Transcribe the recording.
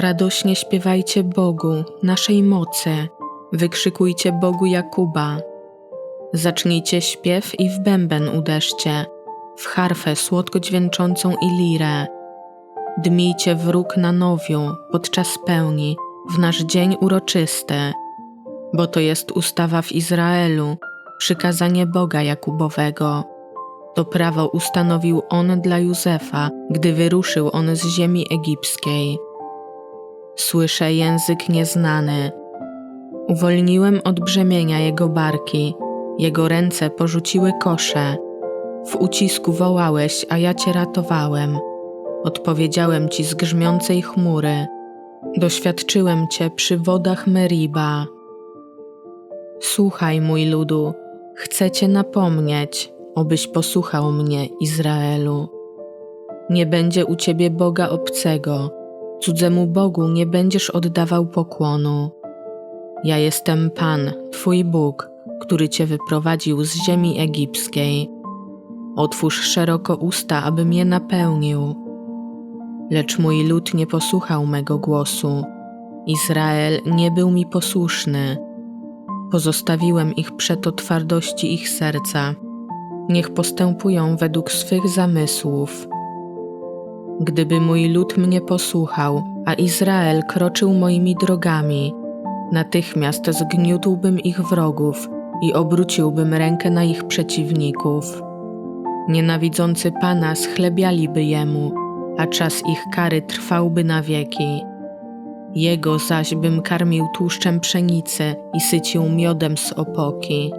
Radośnie śpiewajcie Bogu, naszej mocy. Wykrzykujcie Bogu Jakuba. Zacznijcie śpiew i w bęben uderzcie, w harfę słodko dźwięczącą i lirę. Dmijcie wróg na nowiu podczas pełni, w nasz dzień uroczysty, bo to jest ustawa w Izraelu, przykazanie Boga Jakubowego. To prawo ustanowił on dla Józefa, gdy wyruszył on z ziemi egipskiej. Słyszę język nieznany. Uwolniłem od brzemienia jego barki, jego ręce porzuciły kosze. W ucisku wołałeś, a ja cię ratowałem. Odpowiedziałem ci z grzmiącej chmury. Doświadczyłem cię przy wodach Meriba. Słuchaj, mój ludu, chcę cię napomnieć, obyś posłuchał mnie, Izraelu. Nie będzie u ciebie Boga obcego, cudzemu Bogu nie będziesz oddawał pokłonu. Ja jestem Pan, Twój Bóg, który Cię wyprowadził z ziemi egipskiej. Otwórz szeroko usta, aby mnie napełnił. Lecz mój lud nie posłuchał mego głosu. Izrael nie był mi posłuszny. Pozostawiłem ich przeto twardości ich serca. Niech postępują według swych zamysłów. Gdyby mój lud mnie posłuchał, a Izrael kroczył moimi drogami, natychmiast zgniótłbym ich wrogów i obróciłbym rękę na ich przeciwników. Nienawidzący Pana schlebialiby jemu, a czas ich kary trwałby na wieki. Jego zaś bym karmił tłuszczem pszenicy i sycił miodem z opoki.